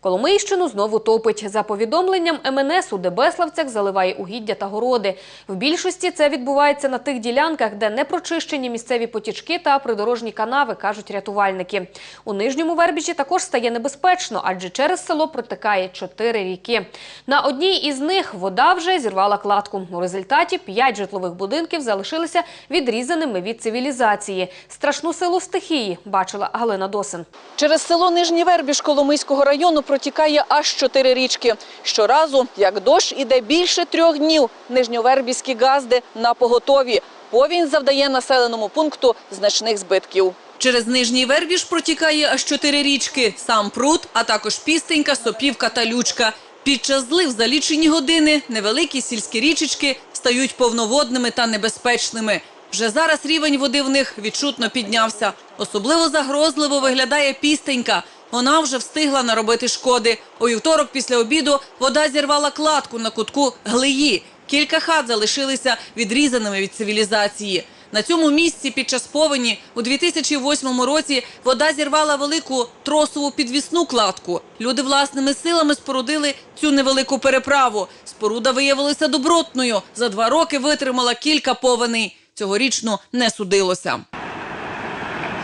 Коломийщину знову топить. За повідомленням МНС у Дебеславцях заливає угіддя та городи. В більшості це відбувається на тих ділянках, де не прочищені місцеві потічки та придорожні канави, кажуть рятувальники. У Нижньому Вербіжі також стає небезпечно, адже через село протикає чотири ріки. На одній із них вода вже зірвала кладку. У результаті п'ять житлових будинків залишилися відрізаними від цивілізації. Страшну силу стихії бачила Галина Досин. Через село Нижній Вербіж Коломийського району протікає аж чотири річки. Щоразу, як дощ іде більше трьох днів, нижньовербіські газди на поготові. Повінь завдає населеному пункту значних збитків. Через Нижній Вербіж протікає аж чотири річки – сам пруд, а також Пістенька, Сопівка та Лючка. Під час злив за лічені години невеликі сільські річечки стають повноводними та небезпечними. Вже зараз рівень води в них відчутно піднявся. Особливо загрозливо виглядає Пістенька. Вона вже встигла наробити шкоди. У вівторок після обіду вода зірвала кладку на кутку Глиї. Кілька хат залишилися відрізаними від цивілізації. На цьому місці під час повені у 2008 році вода зірвала велику тросову підвісну кладку. Люди власними силами спорудили цю невелику переправу. Споруда виявилася добротною. За два роки витримала кілька повеней. Цьогорічно не судилося.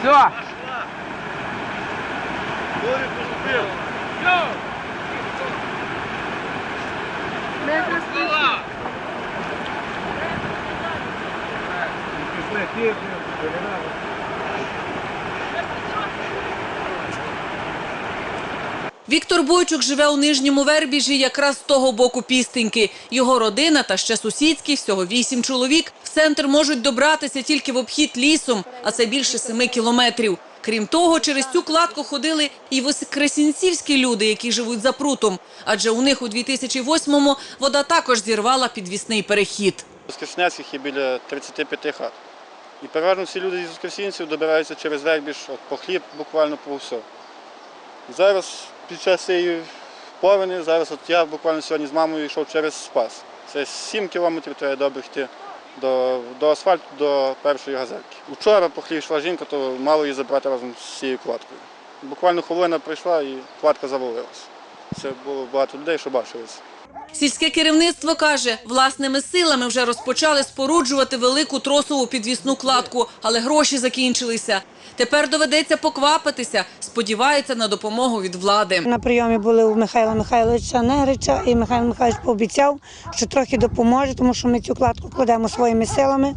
Все. Віктор Бойчук живе у Нижньому Вербіжі якраз з того боку Пістеньки. Його родина та ще сусідські, всього вісім чоловік, в центр можуть добратися тільки в обхід лісом, а це більше семи кілометрів. Крім того, через цю кладку ходили і воскресінцівські люди, які живуть за прутом. Адже у них у 2008-му вода також зірвала підвісний перехід. У Скреснецьких є біля 35 хат. І переважно всі люди з Скресінців добираються через Вербіж, от по хліб, буквально по все. Зараз під час цієї повені, зараз от я буквально сьогодні з мамою йшов через Спас. Це 7 кілометрів треба добре йти до, до асфальту, до першої газельки. Вчора по хліб йшла жінка, то мало її забрати разом з цією кладкою. Буквально хвилина прийшла і кладка завалилася. Це було багато людей, що бачилися. Сільське керівництво каже, власними силами вже розпочали споруджувати велику тросову підвісну кладку, але гроші закінчилися. Тепер доведеться поквапитися, сподіваються на допомогу від влади. На прийомі були у Михайла Михайловича Негрича, і Михайло Михайлович пообіцяв, що трохи допоможе, тому що ми цю кладку кладемо своїми силами,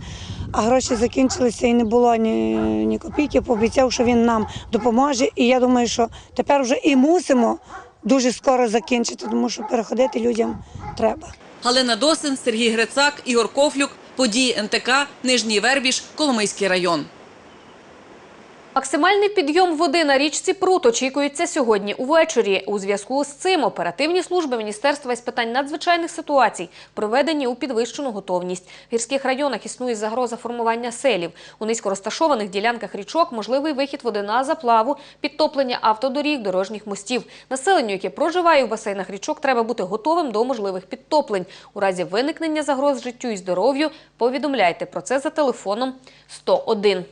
а гроші закінчилися і не було ні, ні копійки. Пообіцяв, що він нам допоможе. І я думаю, що тепер вже і мусимо дуже скоро закінчити, тому що переходити людям треба. Галина Досин, Сергій Грицак, Ігор Кофлюк. Події НТК, Нижній Вербіж, Коломийський район. Максимальний підйом води на річці Прут очікується сьогодні увечері. У зв'язку з цим оперативні служби Міністерства із питань надзвичайних ситуацій приведені у підвищену готовність. В гірських районах існує загроза формування селів. У низько розташованих ділянках річок можливий вихід води на заплаву, підтоплення автодоріг, дорожніх мостів. Населенню, яке проживає у басейнах річок, треба бути готовим до можливих підтоплень. У разі виникнення загроз життю і здоров'ю повідомляйте про це за телефоном 101.